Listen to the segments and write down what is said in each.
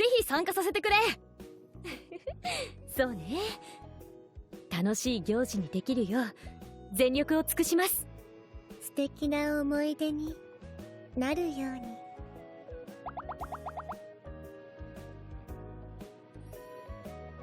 ぜひ参加させてくれ。そうね。楽しい行事にできるよう全力を尽くします。素敵な思い出になるように。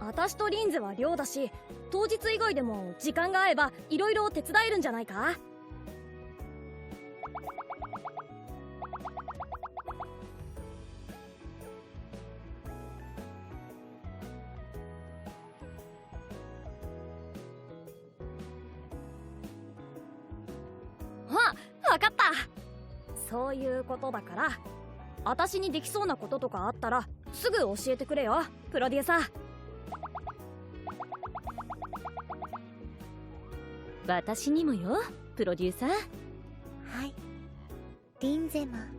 私とリンゼは寮だし当日以外でも時間が合えば色々手伝えるんじゃないか？いうことだから。私にできそうなこととかあったらすぐ教えてくれよ。プロデューサー。私にもよプロデューサー。はい。リンゼも放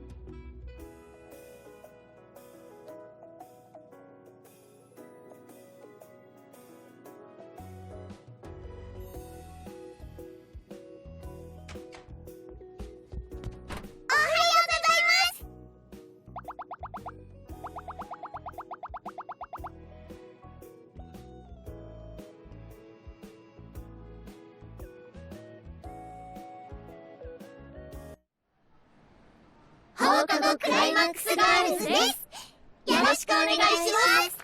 クライマックスガールズです。よろしくお願いします。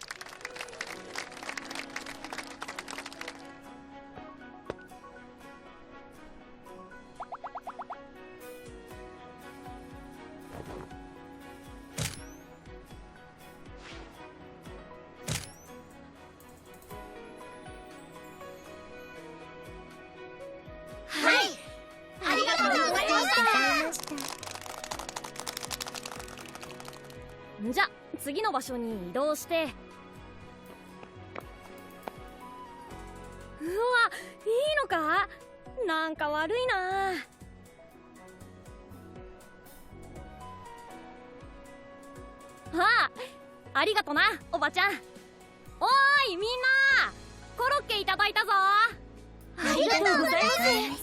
場所に移動して。うわいいのか？なんか悪いな。ああありがとなおばちゃん。おーいみんな。コロッケいただいたぞ。ありがとうございます。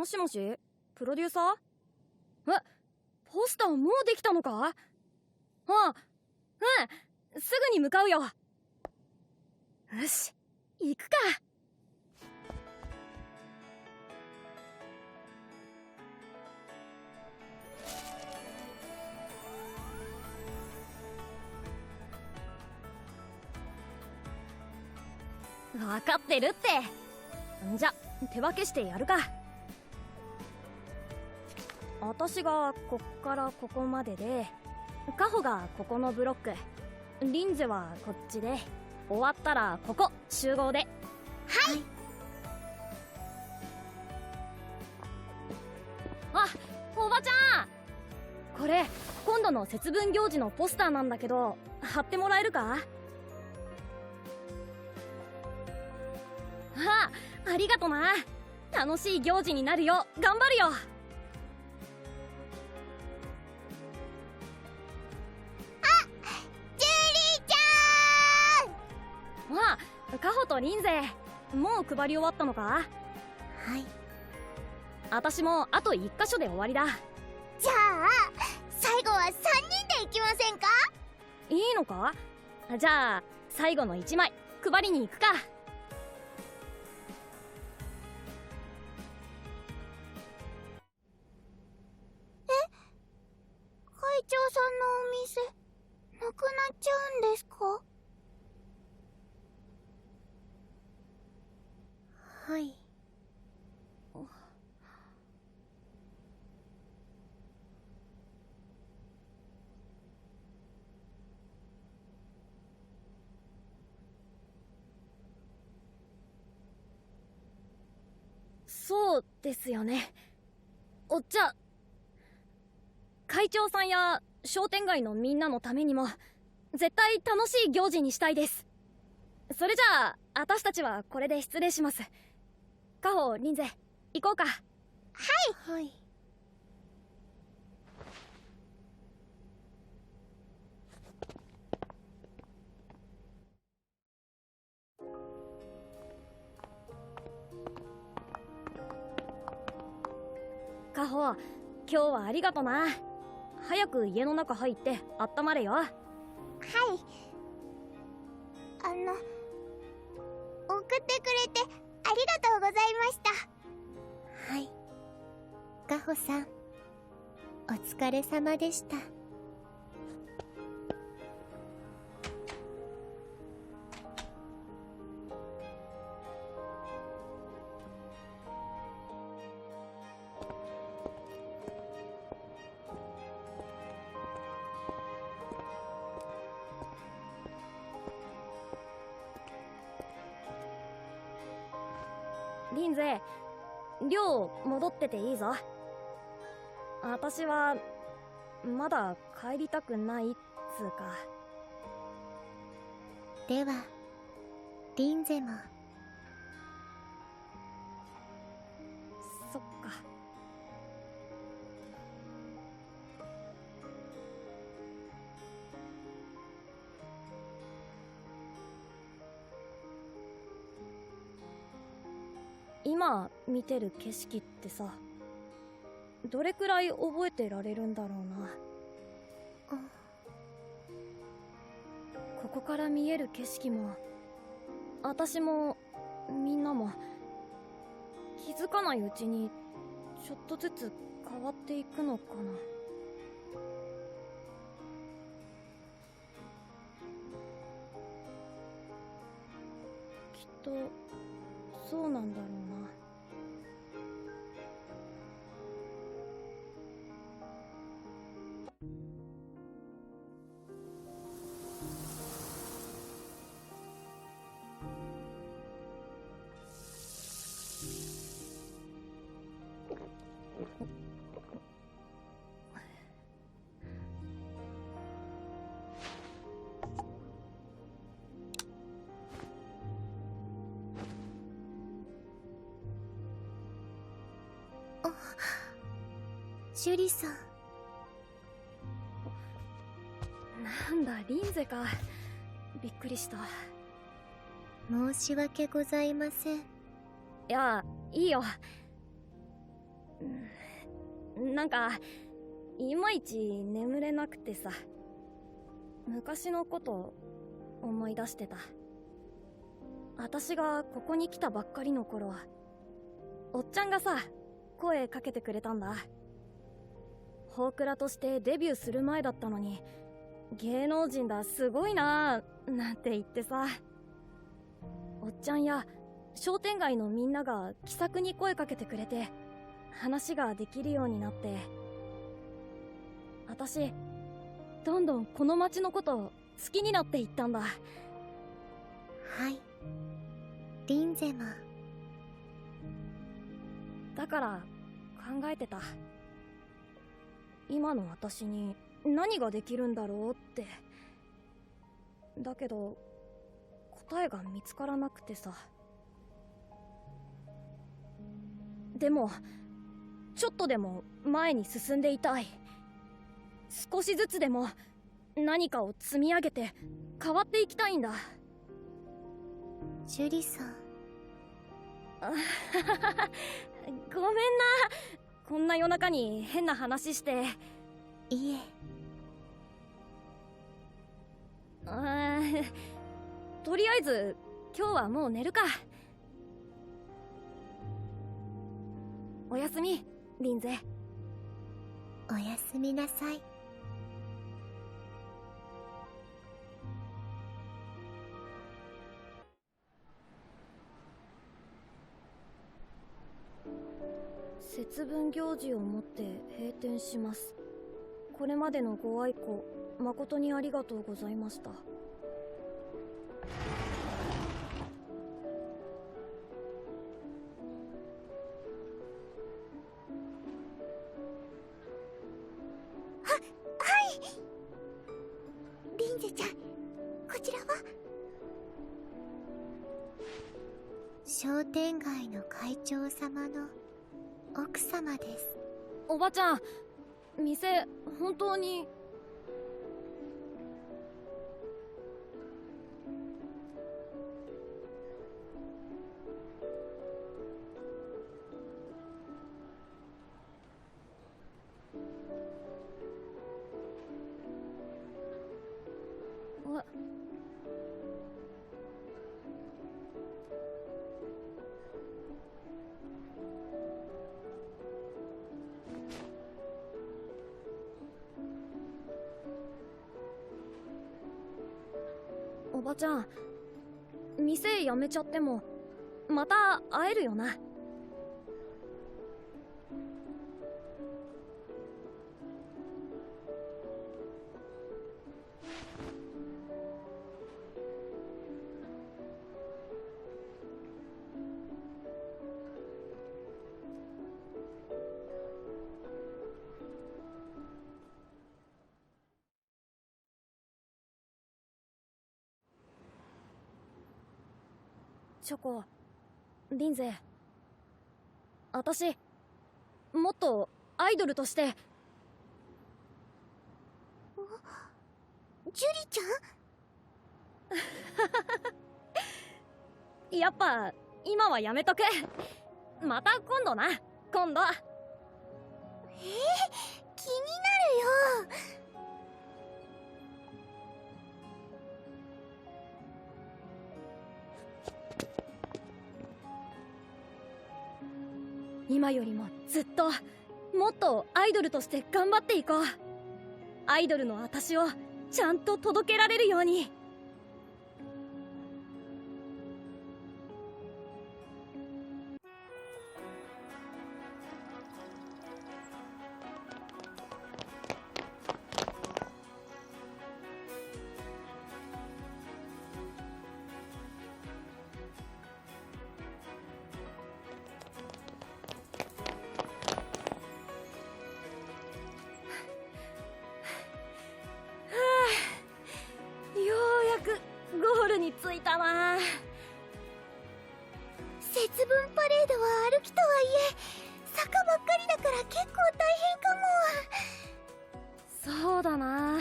もしもし？プロデューサー？え？ポスターもうできたのか？ああうんすぐに向かうよ。よし行くか。分かってるって。んじゃ手分けしてやるか。私がこっからここまででカホがここのブロックリンゼはこっちで終わったらここ集合で。はい。あおばちゃん。これ今度の節分行事のポスターなんだけど貼ってもらえるか？あありがとな。楽しい行事になるよ。頑張るよリンゼもう配り終わったのか？はい。私もあと1箇所で終わりだ。じゃあ最後は3人で行きませんか？いいのか？じゃあ最後の1枚配りに行くか。会長さんのお店なくなっちゃうんですかはいそうですよね。おっちゃ会長さんや商店街のみんなのためにも絶対楽しい行事にしたいです。それじゃあ私たちはこれで失礼します。カホリンゼ行こうか。はいカホ今日はありがとな。早く家の中入って温まれよ。はい。あの送ってくれてありがとうございました。はい。カホさんお疲れ様でしたていいぞ。私はまだ帰りたくないっつうか。ではリンゼも。見てる景色ってさどれくらい覚えてられるんだろうな。ここから見える景色も私もみんなも気づかないうちにちょっとずつ変わっていくのかな。きっとそうなんだろうなシュリさん。なんだリンゼかびっくりした。申し訳ございません。いやいいよ。うんなんかいまいち眠れなくてさ。昔のこと思い出してた。私がここに来たばっかりの頃おっちゃんがさ声かけてくれたんだ。ホークラとしてデビューする前だったのに芸能人だすごいなーなんて言ってさ。おっちゃんや商店街のみんなが気さくに声かけてくれて話ができるようになって。私どんどんこの街のこと好きになっていったんだ。はい。リンゼもだから考えてた。今の私に何ができるんだろうって。だけど答えが見つからなくてさ。でもちょっとでも前に進んでいたい。少しずつでも何かを積み上げて変わっていきたいんだ。シュリさん。ごめんな。こんな夜中に変な話して。いえ。とりあえず今日はもう寝るか。おやすみリンゼ。おやすみなさい。節分行事をもって閉店します。これまでのご愛顧誠にありがとうございました。おばちゃん。店本当に。えばちゃん。店辞めちゃってもまた会えるよな。チョコリンゼ。私もっとアイドルとして。ジュリちゃん？やっぱ今はやめとく。また今度な。今度。気によりもずっともっとアイドルとして頑張っていこう。アイドルの私をちゃんと届けられるように。ゴールに着いたな節分パレードは歩きとはいえ坂ばっかりだから結構大変かも。そうだな。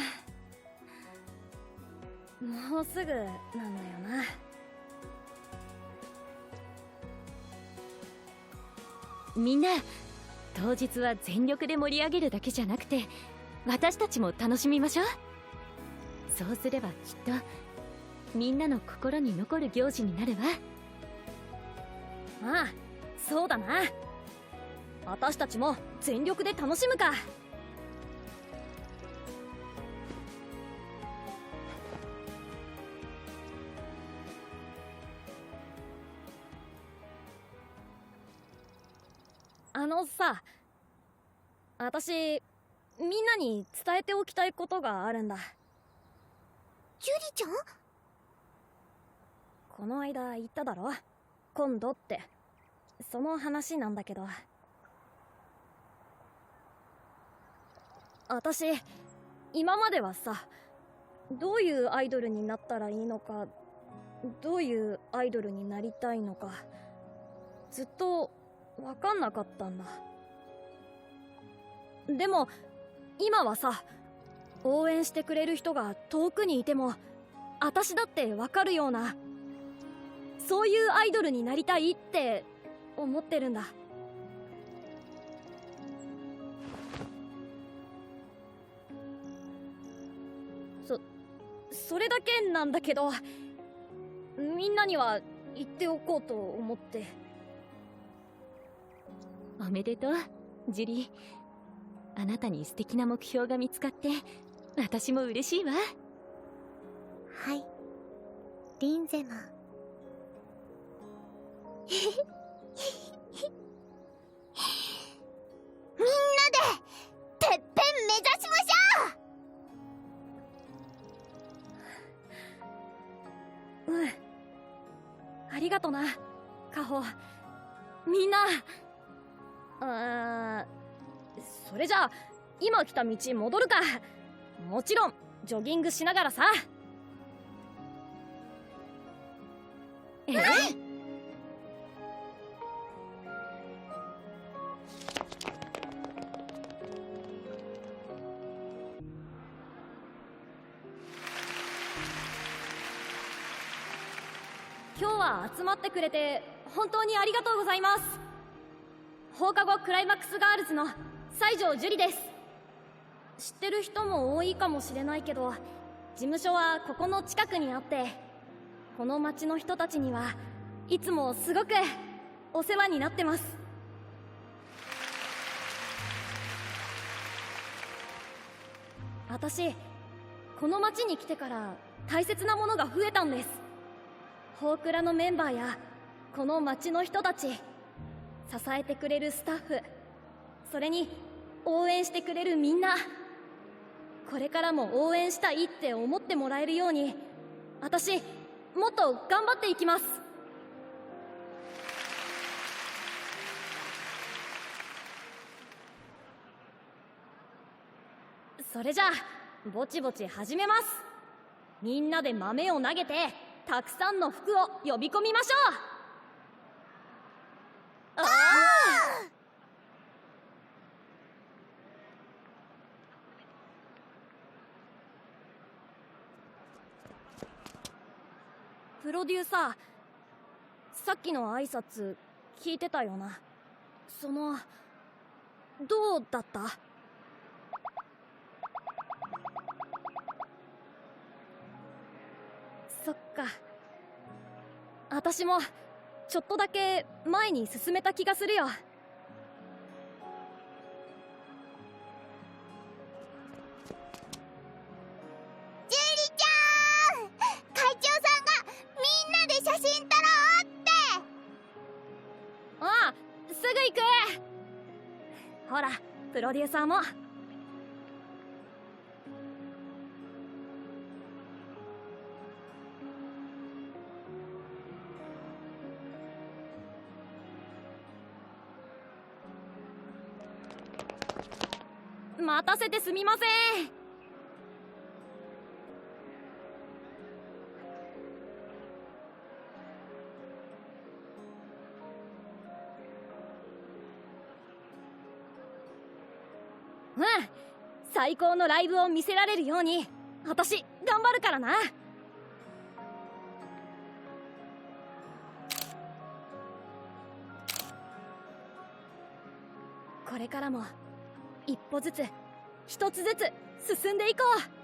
もうすぐなんだよな。みんな当日は全力で盛り上げるだけじゃなくて私たちも楽しみましょう。そうすればきっとみんなの心に残る行事になるわ。ああそうだな。私たちも全力で楽しむか。あのさ私みんなに伝えておきたいことがあるんだ。ジュリちゃん？この間言っただろ？今度って。その話なんだけど。私今まではさどういうアイドルになったらいいのかどういうアイドルになりたいのかずっと分かんなかったんだ。でも今はさ応援してくれる人が遠くにいても私だって分かるようなそういうアイドルになりたいって思ってるんだ。そそれだけなんだけどみんなには言っておこうと思って。おめでとうジュリー。あなたに素敵な目標が見つかって私も嬉しいわ。はい。リンゼマンみんなでてっぺん目指しましょう。うんありがとなカホ。みんなあーそれじゃあ今来た道戻るか。もちろんジョギングしながらさ。え？今日は集まってくれて本当にありがとうございます。放課後クライマックスガールズの西条樹里です。知ってる人も多いかもしれないけど事務所はここの近くにあってこの町の人たちにはいつもすごくお世話になってます。私この町に来てから大切なものが増えたんです。ホークラのメンバーやこの町の人たち支えてくれるスタッフそれに応援してくれるみんなこれからも応援したいって思ってもらえるように私もっと頑張っていきます。それじゃあぼちぼち始めます。みんなで豆を投げてたくさんの服を呼び込みましょう。ああプロデューサーさっきの挨拶聞いてたよな。そのどうだった？そっか。私もちょっとだけ前に進めた気がするよ。ジュリちゃん会長さんがみんなで写真撮ろうって。ああすぐ行く。ほらプロデューサーも待たせてすみません。うん。最高のライブを見せられるように私頑張るからな。これからも一歩ずつ一つずつ進んでいこう。